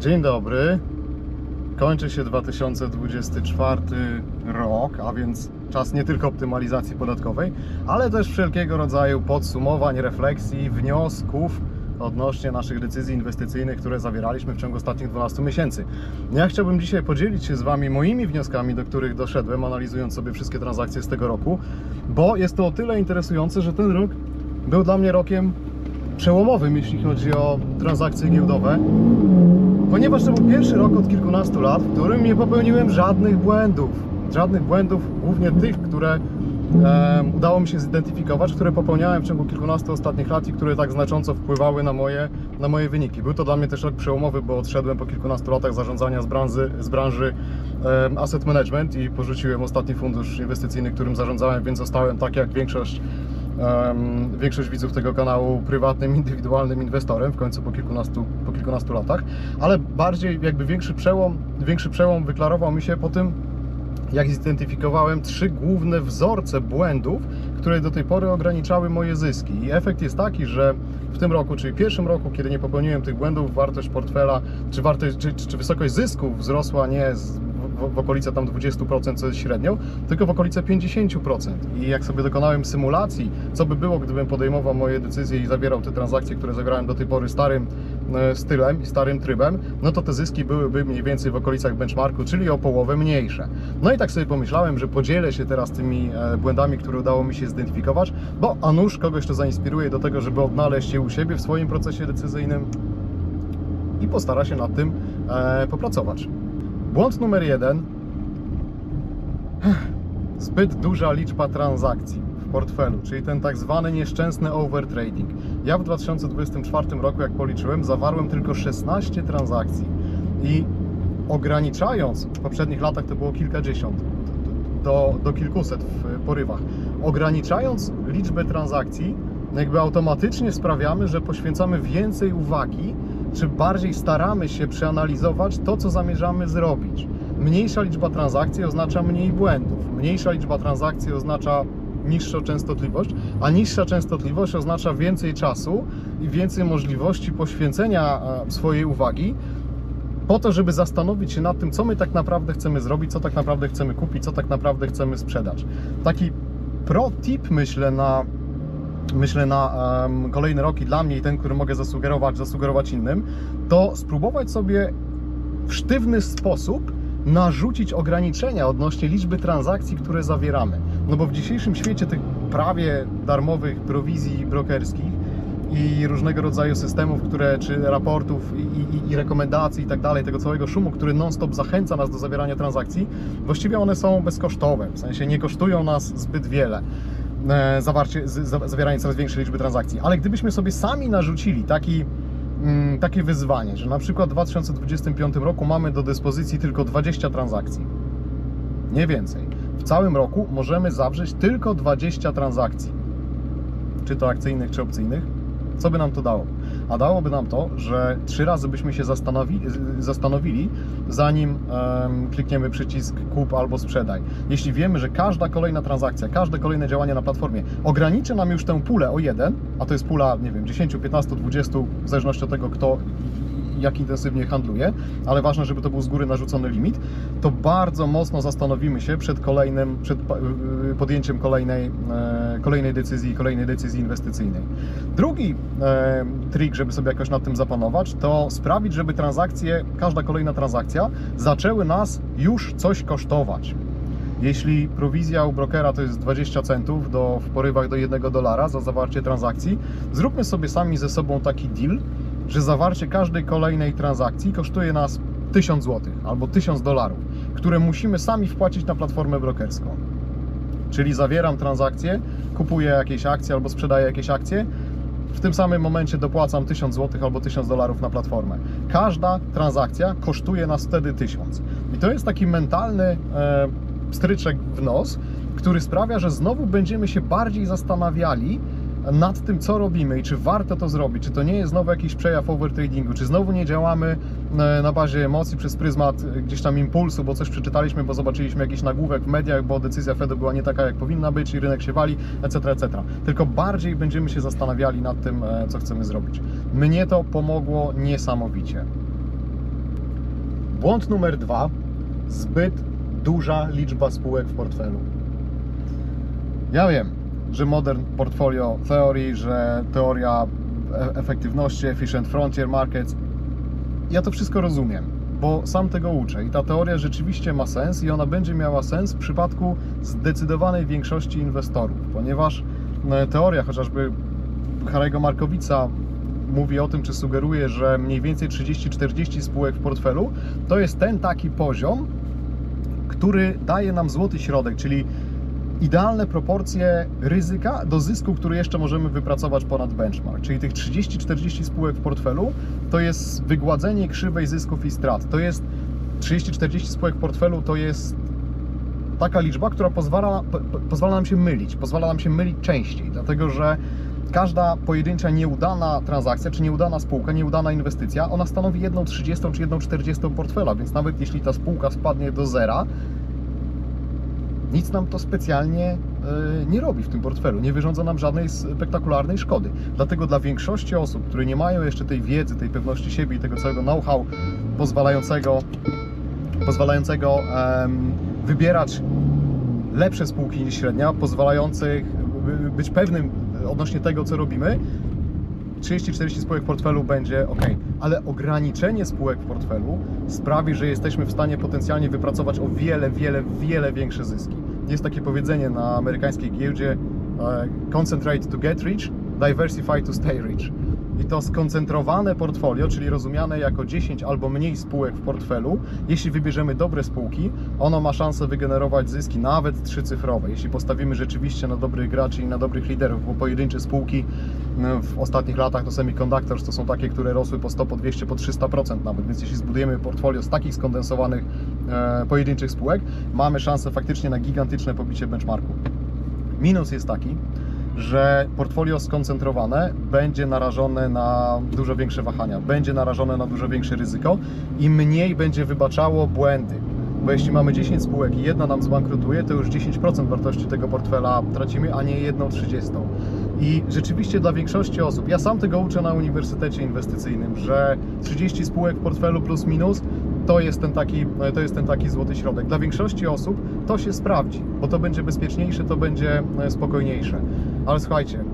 Dzień dobry. Kończy się 2024 rok, a więc czas nie tylko optymalizacji podatkowej, ale też wszelkiego rodzaju podsumowań, refleksji, wniosków odnośnie naszych decyzji inwestycyjnych, które zawieraliśmy w ciągu ostatnich 12 miesięcy. Ja chciałbym dzisiaj podzielić się z Wami moimi wnioskami, do których doszedłem, analizując sobie wszystkie transakcje z tego roku, bo jest to o tyle interesujące, że ten rok był dla mnie rokiem przełomowym, jeśli chodzi o transakcje giełdowe, ponieważ to był pierwszy rok od kilkunastu lat, w którym nie popełniłem żadnych błędów. Żadnych błędów, głównie tych, które e, udało mi się zidentyfikować, które popełniałem w ciągu kilkunastu ostatnich lat i które tak znacząco wpływały na moje, na moje wyniki. Był to dla mnie też rok przełomowy, bo odszedłem po kilkunastu latach zarządzania z branży, z branży e, asset management i porzuciłem ostatni fundusz inwestycyjny, którym zarządzałem, więc zostałem tak jak większość em, większość widzów tego kanału prywatnym, indywidualnym inwestorem w końcu po kilkunastu, po kilkunastu latach, ale bardziej jakby większy przełom, większy przełom wyklarował mi się po tym, jak zidentyfikowałem trzy główne wzorce błędów, które do tej pory ograniczały moje zyski. I efekt jest taki, że w tym roku, czyli pierwszym roku, kiedy nie popełniłem tych błędów, wartość portfela, czy, wartość, czy, czy wysokość zysków wzrosła nie z, w, okolice tam 20%, co jest średnią, tylko w okolice 50%. I jak sobie dokonałem symulacji, co by było, gdybym podejmował moje decyzje i zawierał te transakcje, które zawierałem do tej pory starym e, stylem i starym trybem, no to te zyski byłyby mniej więcej w okolicach benchmarku, czyli o połowę mniejsze. No i tak sobie pomyślałem, że podzielę się teraz tymi e, błędami, które udało mi się zidentyfikować, bo a nuż kogoś to zainspiruje do tego, żeby odnaleźć je u siebie w swoim procesie decyzyjnym i postara się nad tym e, popracować. Błąd numer jeden. Zbyt duża liczba transakcji w portfelu, czyli ten tak zwany nieszczęsny overtrading. Ja w 2024 roku, jak policzyłem, zawarłem tylko 16 transakcji i ograniczając, w poprzednich latach to było kilkadziesiąt, do, do kilkuset w porywach, ograniczając liczbę transakcji, jakby automatycznie sprawiamy, że poświęcamy więcej uwagi, czy bardziej staramy się przeanalizować to, co zamierzamy zrobić. Mniejsza liczba transakcji oznacza mniej błędów, mniejsza liczba transakcji oznacza niższą częstotliwość, a niższa częstotliwość oznacza więcej czasu i więcej możliwości poświęcenia e, swojej uwagi po to, żeby zastanowić się nad tym, co my tak naprawdę chcemy zrobić, co tak naprawdę chcemy kupić, co tak naprawdę chcemy sprzedać. Taki pro tip, myślę, na myślę na em, kolejny rok i dla mnie i ten, który mogę zasugerować, zasugerować innym, to spróbować sobie w sztywny sposób narzucić ograniczenia odnośnie liczby transakcji, które zawieramy. No bo w dzisiejszym świecie tych prawie darmowych prowizji brokerskich i różnego rodzaju systemów, które, czy raportów i, i, i rekomendacji i tak dalej, tego całego szumu, który non-stop zachęca nas do zawierania transakcji, właściwie one są bezkosztowe, w sensie nie kosztują nas zbyt wiele zawarcie, z, za- zawieranie coraz większej liczby transakcji. Ale gdybyśmy sobie sami narzucili taki, mm, takie wyzwanie, że na przykład w 2025 roku mamy do dyspozycji tylko 20 transakcji, nie więcej. W całym roku możemy zawrzeć tylko 20 transakcji, czy to akcyjnych, czy opcyjnych. Co by nam to dało? A dałoby nam to, że trzy razy byśmy się zastanowi, zastanowili, zanim em, klikniemy przycisk kup albo sprzedaj. Jeśli wiemy, że każda kolejna transakcja, każde kolejne działanie na platformie ograniczy nam już tę pulę o jeden, a to jest pula, nie wiem, 10, 15, 20, w zależności od tego, kto jak intensywnie handluje, ale ważne, żeby to był z góry narzucony limit, to bardzo mocno zastanowimy się przed kolejnym, przed pa- yy, podjęciem kolejnej, e, kolejnej decyzji, kolejnej decyzji inwestycyjnej. Drugi e, trik, żeby sobie jakoś nad tym zapanować, to sprawić, żeby transakcje, każda kolejna transakcja zaczęły nas już coś kosztować. Jeśli prowizja u brokera to jest 20 centów do, w porywach do 1 dolara za zawarcie transakcji, zróbmy sobie sami ze sobą taki deal, że zawarcie każdej kolejnej transakcji kosztuje nas 1000 zł albo 1000 dolarów, które musimy sami wpłacić na platformę brokerską. Czyli zawieram transakcję, kupuję jakieś akcje albo sprzedaję jakieś akcje, w tym samym momencie dopłacam 1000 zł albo 1000 dolarów na platformę. Każda transakcja kosztuje nas wtedy 1000. I to jest taki mentalny e, stryczek w nos, który sprawia, że znowu będziemy się bardziej zastanawiali nad tym, co robimy i czy warto to zrobić, czy to nie jest znowu jakiś przejaw overtradingu, czy znowu nie działamy e, na bazie emocji przez pryzmat e, gdzieś tam impulsu, bo coś przeczytaliśmy, bo zobaczyliśmy jakiś nagłówek w mediach, bo decyzja Fedu była nie taka, jak powinna być i rynek się wali, etc., etc. Tylko bardziej będziemy się zastanawiali nad tym, e, co chcemy zrobić. Mnie to pomogło niesamowicie. Błąd numer dwa. Zbyt duża liczba spółek w portfelu. Ja wiem, że Modern Portfolio Theory, że teoria e- efektywności, Efficient Frontier Markets, ja to wszystko rozumiem, bo sam tego uczę i ta teoria rzeczywiście ma sens i ona będzie miała sens w przypadku zdecydowanej większości inwestorów, ponieważ no, teoria chociażby Harry'ego Markowica mówi o tym, czy sugeruje, że mniej więcej 30-40 spółek w portfelu to jest ten taki poziom, który daje nam złoty środek, czyli idealne proporcje ryzyka do zysku, który jeszcze możemy wypracować ponad benchmark. Czyli tych 30-40 spółek w portfelu to jest wygładzenie krzywej zysków i strat. To jest 30-40 spółek w portfelu to jest taka liczba, która pozwala, po, po- pozwala nam się mylić, pozwala nam się mylić częściej, dlatego że każda pojedyncza nieudana transakcja, czy nieudana spółka, nieudana inwestycja, ona stanowi 1,30 czy 1,40 portfela, więc nawet jeśli ta spółka spadnie do zera, nic nam to specjalnie e, nie robi w tym portfelu, nie wyrządza nam żadnej spektakularnej szkody. Dlatego dla większości osób, które nie mają jeszcze tej wiedzy, tej pewności siebie i tego całego know-how pozwalającego, pozwalającego em, wybierać lepsze spółki niż średnia, pozwalających by- być pewnym odnośnie tego, co robimy, 30-40 spółek w portfelu będzie ok, ale ograniczenie spółek w portfelu sprawi, że jesteśmy w stanie potencjalnie wypracować o wiele, wiele, wiele większe zyski. Jest takie powiedzenie na amerykańskiej giełdzie e, concentrate to get rich, diversify to stay rich. I to skoncentrowane portfolio, czyli rozumiane jako 10 albo mniej spółek w portfelu, jeśli wybierzemy dobre spółki, ono ma szansę wygenerować zyski nawet trzycyfrowe. Jeśli postawimy rzeczywiście na dobrych graczy i na dobrych liderów, bo pojedyncze spółki no, w ostatnich latach to semiconductors to są takie, które rosły po 100, po 200, po 300% nawet, więc jeśli zbudujemy portfolio z takich skondensowanych e, pojedynczych spółek, mamy szansę faktycznie na gigantyczne pobicie benchmarku. Minus jest taki, że portfolio skoncentrowane będzie narażone na dużo większe wahania, będzie narażone na dużo większe ryzyko i mniej będzie wybaczało błędy. Bo jeśli mamy 10 spółek i jedna nam zbankrutuje, to już 10% wartości tego portfela tracimy, a nie 1,30. I rzeczywiście dla większości osób, ja sam tego uczę na uniwersytecie inwestycyjnym, że 30 spółek w portfelu plus minus to jest ten taki, to jest ten taki złoty środek. Dla większości osób to się sprawdzi, bo to będzie bezpieczniejsze, to będzie e, spokojniejsze. Ale słuchajcie,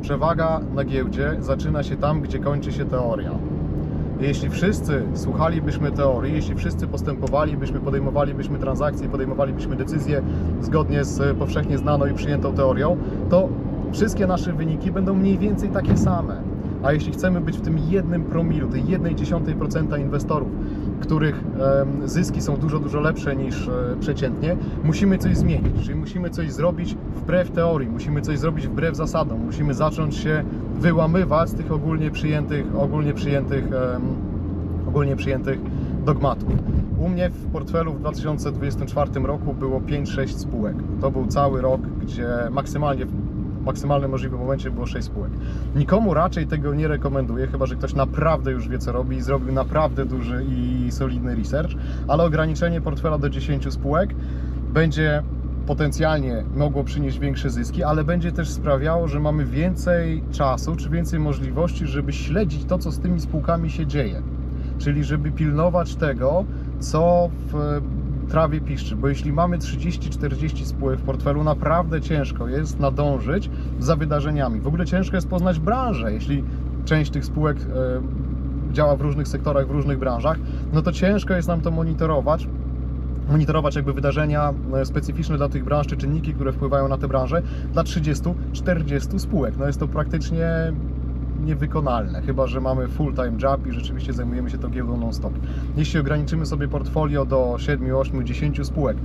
przewaga na giełdzie zaczyna się tam, gdzie kończy się teoria. Jeśli wszyscy słuchalibyśmy teorii, jeśli wszyscy postępowalibyśmy, podejmowalibyśmy transakcje, podejmowalibyśmy decyzje zgodnie z e, powszechnie znaną i przyjętą teorią, to wszystkie nasze wyniki będą mniej więcej takie same. A jeśli chcemy być w tym jednym promilu, tej jednej dziesiątej procenta inwestorów, których zyski są dużo, dużo lepsze niż e, przeciętnie, musimy coś zmienić. Czyli musimy coś zrobić wbrew teorii, musimy coś zrobić wbrew zasadom, musimy zacząć się wyłamywać z tych ogólnie przyjętych, ogólnie przyjętych, ogólnie przyjętych dogmatów. U mnie w portfelu w 2024 roku było 5-6 spółek. To był cały rok, gdzie maksymalnie maksymalnym możliwym momencie było 6 spółek. Nikomu raczej tego nie rekomenduję, chyba że ktoś naprawdę już wie co robi i zrobił naprawdę duży i solidny research, ale ograniczenie portfela do 10 spółek będzie potencjalnie mogło przynieść większe zyski, ale będzie też sprawiało, że mamy więcej czasu czy więcej możliwości, żeby śledzić to, co z tymi spółkami się dzieje. Czyli żeby pilnować tego, co w trawie piszczy, bo jeśli mamy 30-40 spółek w portfelu, naprawdę ciężko jest nadążyć za wydarzeniami. W ogóle ciężko jest poznać branżę, jeśli część tych spółek e, działa w różnych sektorach, w różnych branżach, no to ciężko jest nam to monitorować, monitorować jakby wydarzenia e, specyficzne dla tych branż, czy czynniki, które wpływają na te branże dla 30-40 spółek. No jest to praktycznie niewykonalne, chyba że mamy full-time job i rzeczywiście zajmujemy się tą giełdą non-stop. Jeśli ograniczymy sobie portfolio do 7, 8, 10 spółek,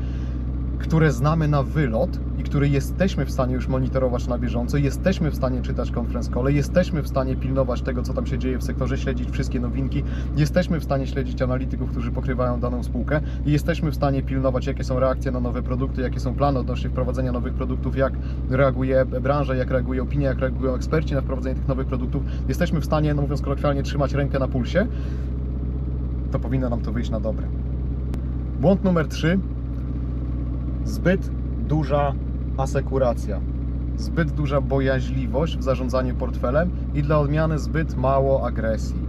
które znamy na wylot i które jesteśmy w stanie już monitorować na bieżąco, jesteśmy w stanie czytać conference call, jesteśmy w stanie pilnować tego, co tam się dzieje w sektorze, śledzić wszystkie nowinki, jesteśmy w stanie śledzić analityków, którzy pokrywają daną spółkę i jesteśmy w stanie pilnować, jakie są reakcje na nowe produkty, jakie są plany odnośnie wprowadzenia nowych produktów, jak reaguje branża, jak reaguje opinia, jak reagują eksperci na wprowadzenie tych nowych produktów. Jesteśmy w stanie, no mówiąc kolokwialnie, trzymać rękę na pulsie, to powinno nam to wyjść na dobre. Błąd numer 3 zbyt duża asekuracja, zbyt duża bojaźliwość w zarządzaniu portfelem i dla odmiany zbyt mało agresji.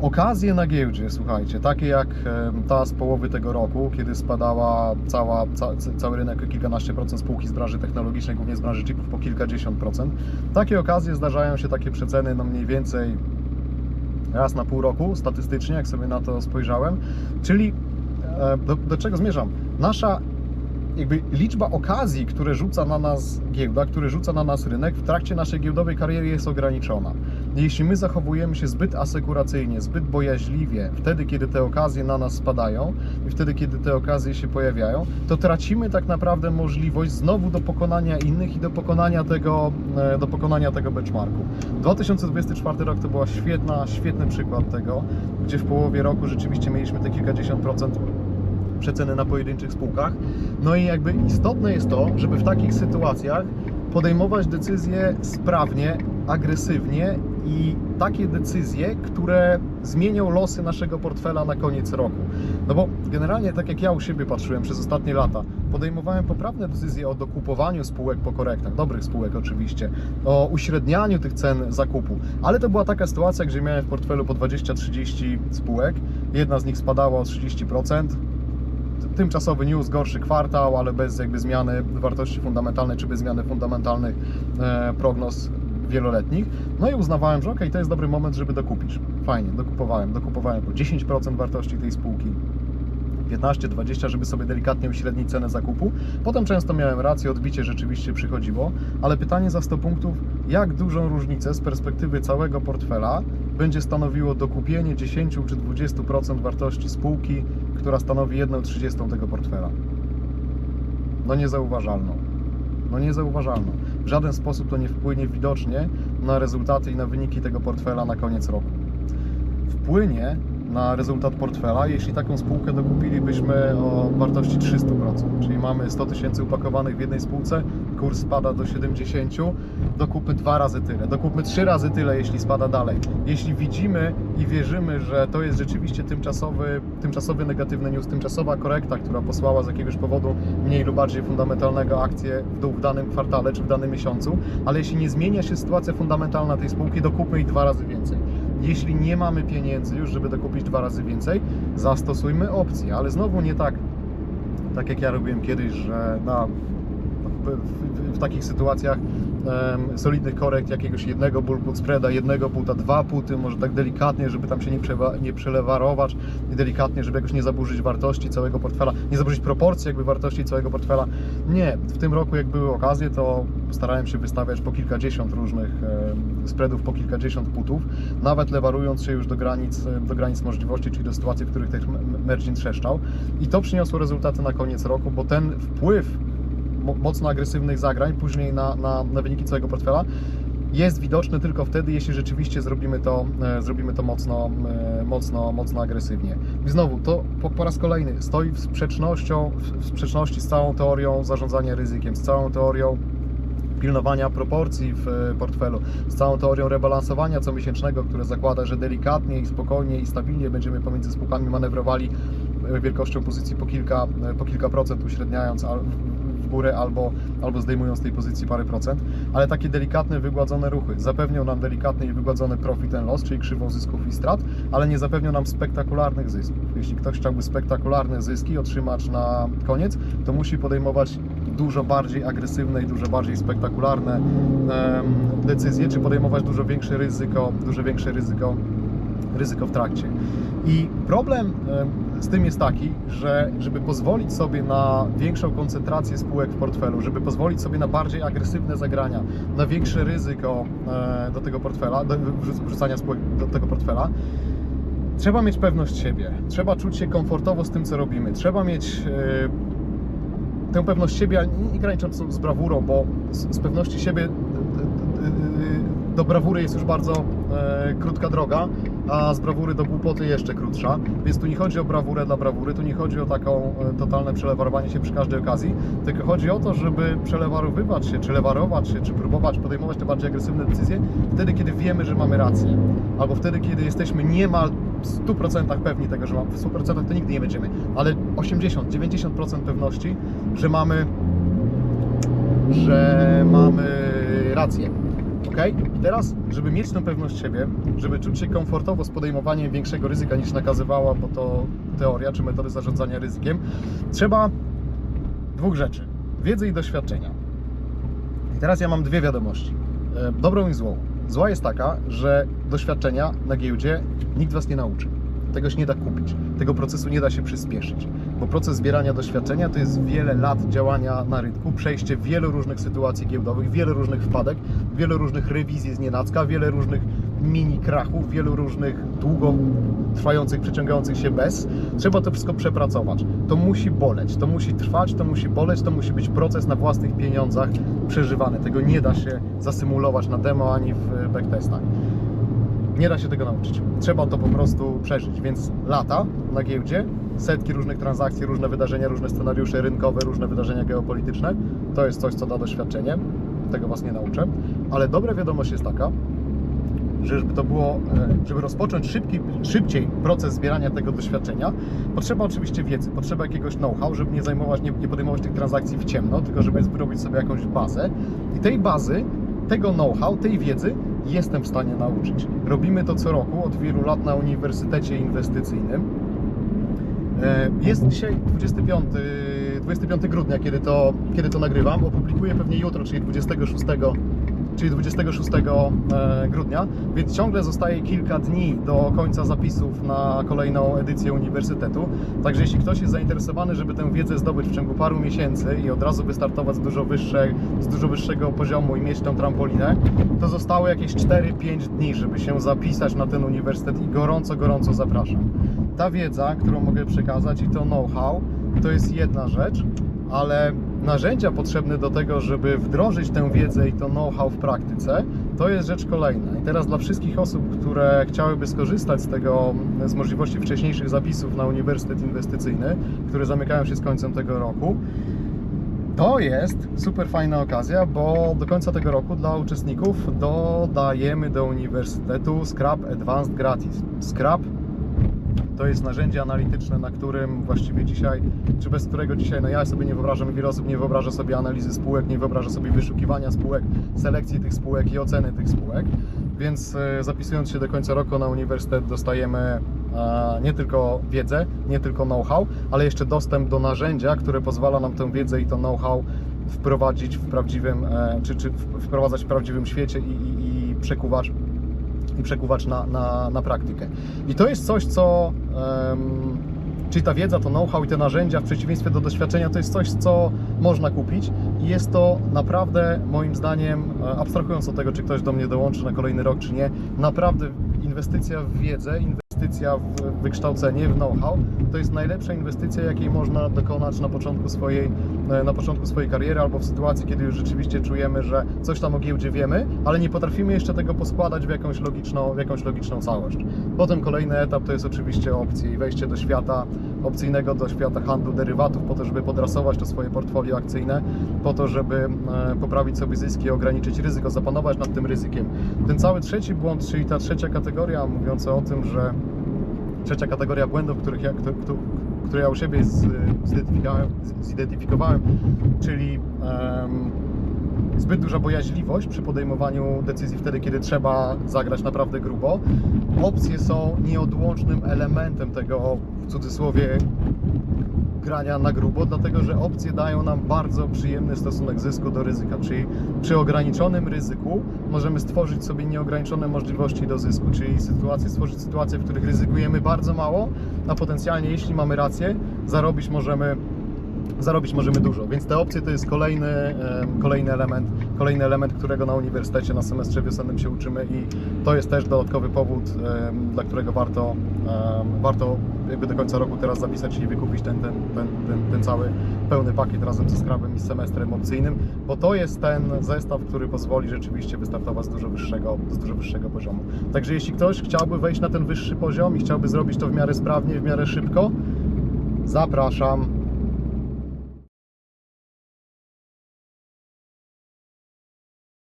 Okazje na giełdzie, słuchajcie, takie jak ta z połowy tego roku, kiedy spadała cała, ca, cały rynek o kilkanaście procent spółki z branży technologicznej, głównie z branży chipów po kilkadziesiąt procent. Takie okazje zdarzają się, takie przeceny, no mniej więcej raz na pół roku statystycznie, jak sobie na to spojrzałem. Czyli e, do, do czego zmierzam? Nasza jakby liczba okazji, które rzuca na nas giełda, które rzuca na nas rynek w trakcie naszej giełdowej kariery jest ograniczona. Jeśli my zachowujemy się zbyt asekuracyjnie, zbyt bojaźliwie, wtedy kiedy te okazje na nas spadają i wtedy kiedy te okazje się pojawiają, to tracimy tak naprawdę możliwość znowu do pokonania innych i do pokonania tego, e, do pokonania tego benchmarku. 2024 rok to była świetna, świetny przykład tego, gdzie w połowie roku rzeczywiście mieliśmy te kilkadziesiąt procent przeceny na pojedynczych spółkach. No i jakby istotne jest to, żeby w takich sytuacjach podejmować decyzje sprawnie, agresywnie i takie decyzje, które zmienią losy naszego portfela na koniec roku. No bo generalnie, tak jak ja u siebie patrzyłem przez ostatnie lata, podejmowałem poprawne decyzje o dokupowaniu spółek po korektach, dobrych spółek oczywiście, o uśrednianiu tych cen zakupu, ale to była taka sytuacja, gdzie miałem w portfelu po 20-30 spółek, jedna z nich spadała o 30%, tymczasowy news, gorszy kwartał, ale bez jakby zmiany wartości fundamentalnej, czy bez zmiany fundamentalnych e, prognoz wieloletnich. No i uznawałem, że ok, to jest dobry moment, żeby dokupić. Fajnie, dokupowałem. Dokupowałem po 10% wartości tej spółki. 15-20, żeby sobie delikatnie uśrednić cenę zakupu. Potem często miałem rację, odbicie rzeczywiście przychodziło, ale pytanie za 100 punktów, jak dużą różnicę z perspektywy całego portfela będzie stanowiło dokupienie 10 czy 20% wartości spółki, która stanowi 1,30 tego portfela? No niezauważalną. No niezauważalną. W żaden sposób to nie wpłynie widocznie na rezultaty i na wyniki tego portfela na koniec roku. Wpłynie na rezultat portfela, jeśli taką spółkę dokupilibyśmy o wartości 300%, czyli mamy 100 tysięcy upakowanych w jednej spółce, kurs spada do 70, dokupmy dwa razy tyle, dokupmy trzy razy tyle, jeśli spada dalej. Jeśli widzimy i wierzymy, że to jest rzeczywiście tymczasowy, tymczasowy negatywny news, tymczasowa korekta, która posłała z jakiegoś powodu mniej lub bardziej fundamentalnego akcję w dół w danym kwartale czy w danym miesiącu, ale jeśli nie zmienia się sytuacja fundamentalna tej spółki, dokupmy ich dwa razy więcej. Jeśli nie mamy pieniędzy już, żeby dokupić dwa razy więcej, zastosujmy opcję, ale znowu nie tak, tak jak ja robiłem kiedyś, że na, w, w, w takich sytuacjach solidnych korekt jakiegoś jednego bull put spreada, jednego puta, dwa puty, może tak delikatnie, żeby tam się nie, przewa, nie przelewarować delikatnie, żeby jakoś nie zaburzyć wartości całego portfela, nie zaburzyć proporcji jakby wartości całego portfela. Nie, w tym roku jak były okazje, to starałem się wystawiać po kilkadziesiąt różnych spreadów, po kilkadziesiąt putów, nawet lewarując się już do granic, do granic możliwości, czyli do sytuacji, w których ten margin trzeszczał. I to przyniosło rezultaty na koniec roku, bo ten wpływ mocno agresywnych zagrań później na, na, na wyniki całego portfela jest widoczny tylko wtedy, jeśli rzeczywiście zrobimy to, e, zrobimy to mocno, e, mocno, mocno agresywnie. I znowu, to po, po raz kolejny stoi w, sprzecznością, w, sprzeczności z całą teorią zarządzania ryzykiem, z całą teorią pilnowania proporcji w e, portfelu, z całą teorią rebalansowania comiesięcznego, które zakłada, że delikatnie i spokojnie i stabilnie będziemy pomiędzy spółkami manewrowali wielkością pozycji po kilka, po kilka procent, uśredniając w- górę albo, albo zdejmując z tej pozycji parę procent, ale takie delikatne, wygładzone ruchy zapewnią nam delikatny i wygładzony profit and loss, czyli krzywą zysków i strat, ale nie zapewnią nam spektakularnych zysków. Jeśli ktoś chciałby spektakularne zyski otrzymać na koniec, to musi podejmować dużo bardziej agresywne i dużo bardziej spektakularne decyzje, czy podejmować dużo większe ryzyko, dużo większe ryzyko, ryzyko w trakcie. I problem em, z tym jest taki, że żeby pozwolić sobie na większą koncentrację spółek w portfelu, żeby pozwolić sobie na bardziej agresywne zagrania, na większe ryzyko e, do tego portfela, do wrzuc- wrzucania spółek do tego portfela, trzeba mieć pewność siebie, trzeba czuć się komfortowo z tym, co robimy, trzeba mieć e, tę pewność siebie, nie, granicząc z brawurą, bo z, pewności siebie do brawury jest już bardzo e, krótka droga, a z brawury do głupoty jeszcze krótsza. Więc tu nie chodzi o brawurę dla brawury, tu nie chodzi o taką e, totalne przelewarowanie się przy każdej okazji, tylko chodzi o to, żeby przelewarowywać się, czy lewarować się, czy próbować podejmować te bardziej agresywne decyzje wtedy, kiedy wiemy, że mamy rację. Albo wtedy, kiedy jesteśmy niemal w 100% pewni tego, że mamy. W 100% to nigdy nie będziemy, ale 80-90% pewności, że mamy że mamy rację. Ok? Teraz, żeby mieć tę pewność siebie, żeby czuć się komfortowo z podejmowaniem większego ryzyka niż nakazywała, bo to teoria czy metody zarządzania ryzykiem, trzeba dwóch rzeczy: wiedzy i doświadczenia. I teraz ja mam dwie wiadomości: e, dobrą i złą. Zła jest taka, że doświadczenia na giełdzie nikt was nie nauczy. Tego się nie da kupić, tego procesu nie da się przyspieszyć, bo proces zbierania doświadczenia to jest wiele lat działania na rynku, przejście wielu różnych sytuacji giełdowych, wiele różnych wpadek, wiele różnych rewizji z nienacka, wiele różnych mini krachów, wielu różnych długo trwających, przeciągających się bez. Trzeba to wszystko przepracować. To musi boleć, to musi trwać, to musi boleć, to musi być proces na własnych pieniądzach przeżywany. Tego nie da się zasymulować na demo ani w backtestach. Nie da się tego nauczyć. Trzeba to po prostu przeżyć. Więc lata na giełdzie, setki różnych transakcji, różne wydarzenia, różne scenariusze rynkowe, różne wydarzenia geopolityczne to jest coś, co da doświadczenie. Tego Was nie nauczę. Ale dobra wiadomość jest taka, że żeby to było, e, żeby rozpocząć szybki, szybciej proces zbierania tego doświadczenia, potrzeba oczywiście wiedzy, potrzeba jakiegoś know-how, żeby nie zajmować, nie, nie podejmować tych transakcji w ciemno, tylko żeby wyrobić sobie jakąś bazę. I tej bazy, tego know-how, tej wiedzy jestem w stanie nauczyć. Robimy to co roku, od wielu lat na Uniwersytecie Inwestycyjnym. E, Jest dzisiaj 25, 25 grudnia, kiedy to, kiedy to nagrywam. Opublikuję pewnie jutro, czyli 26, czyli 26 e, grudnia, więc ciągle zostaje kilka dni do końca zapisów na kolejną edycję uniwersytetu. Także jeśli ktoś jest zainteresowany, żeby tę wiedzę zdobyć w ciągu paru miesięcy i od razu wystartować z dużo, wyższe, z dużo wyższego poziomu i mieć tę trampolinę, to zostało jakieś 4-5 dni, żeby się zapisać na ten uniwersytet i gorąco, gorąco zapraszam. Ta wiedza, którą mogę przekazać i to know-how, to jest jedna rzecz, ale narzędzia potrzebne do tego, żeby wdrożyć tę wiedzę i to know-how w praktyce, to jest rzecz kolejna. I teraz dla wszystkich osób, które chciałyby skorzystać z tego, z możliwości wcześniejszych zapisów na Uniwersytet Inwestycyjny, które zamykają się z końcem tego roku, to jest super fajna okazja, bo do końca tego roku dla uczestników dodajemy do uniwersytetu Scrap Advanced gratis. Scrap to jest narzędzie analityczne, na którym właściwie dzisiaj, czy bez którego dzisiaj, no ja sobie nie wyobrażam, wiele osób nie wyobraża sobie analizy spółek, nie wyobraża sobie wyszukiwania spółek, selekcji tych spółek i oceny tych spółek. Więc e, zapisując się do końca roku na uniwersytet dostajemy e, nie tylko wiedzę, nie tylko know-how, ale jeszcze dostęp do narzędzia, które pozwala nam tę wiedzę i to know-how wprowadzić w prawdziwym, e, czy, czy wprowadzać w prawdziwym świecie i, i, i przekuwać i przekuwać na, na, na praktykę. I to jest coś, co. em, czyli ta wiedza, to know-how i te narzędzia, w przeciwieństwie do doświadczenia, to jest coś, co można kupić i jest to naprawdę, moim zdaniem, e, abstrahując od tego, czy ktoś do mnie dołączy na kolejny rok, czy nie, naprawdę inwestycja w wiedzę, inwestycja w wykształcenie, w know-how, to jest najlepsza inwestycja, jakiej można dokonać na początku swojej, na początku swojej kariery albo w sytuacji, kiedy już rzeczywiście czujemy, że coś tam o giełdzie wiemy, ale nie potrafimy jeszcze tego poskładać w jakąś logiczną, w jakąś logiczną całość. Potem kolejny etap to jest oczywiście opcje i wejście do świata opcyjnego, do świata handlu derywatów, po to, żeby podrasować to swoje portfolio akcyjne, po to, żeby e, poprawić sobie zyski, ograniczyć ryzyko, zapanować nad tym ryzykiem. Ten cały trzeci błąd, czyli ta trzecia kategoria mówiąca o tym, że trzecia kategoria błędów, których ja, które ja u siebie zidentyfikowałem, czyli zbyt duża bojaźliwość przy podejmowaniu decyzji wtedy, kiedy trzeba zagrać naprawdę grubo. Opcje są nieodłącznym elementem tego, w cudzysłowie, grania na grubo, dlatego że opcje dają nam bardzo przyjemny stosunek zysku do ryzyka, czyli przy ograniczonym ryzyku możemy stworzyć sobie nieograniczone możliwości do zysku, czyli sytuacje, stworzyć sytuacje, w których ryzykujemy bardzo mało, a potencjalnie, jeśli mamy rację, zarobić możemy zarobić możemy dużo, więc te opcje to jest kolejny, kolejny element, kolejny element, którego na uniwersytecie na semestrze wiosennym się uczymy i to jest też dodatkowy powód, dla którego warto, warto jakby do końca roku teraz zapisać i wykupić ten, ten, ten, ten, ten cały pełny pakiet razem ze Scrubem i z semestrem opcyjnym, bo to jest ten zestaw, który pozwoli rzeczywiście wystartować z dużo wyższego, z dużo wyższego poziomu. Także jeśli ktoś chciałby wejść na ten wyższy poziom i chciałby zrobić to w miarę sprawnie, w miarę szybko, zapraszam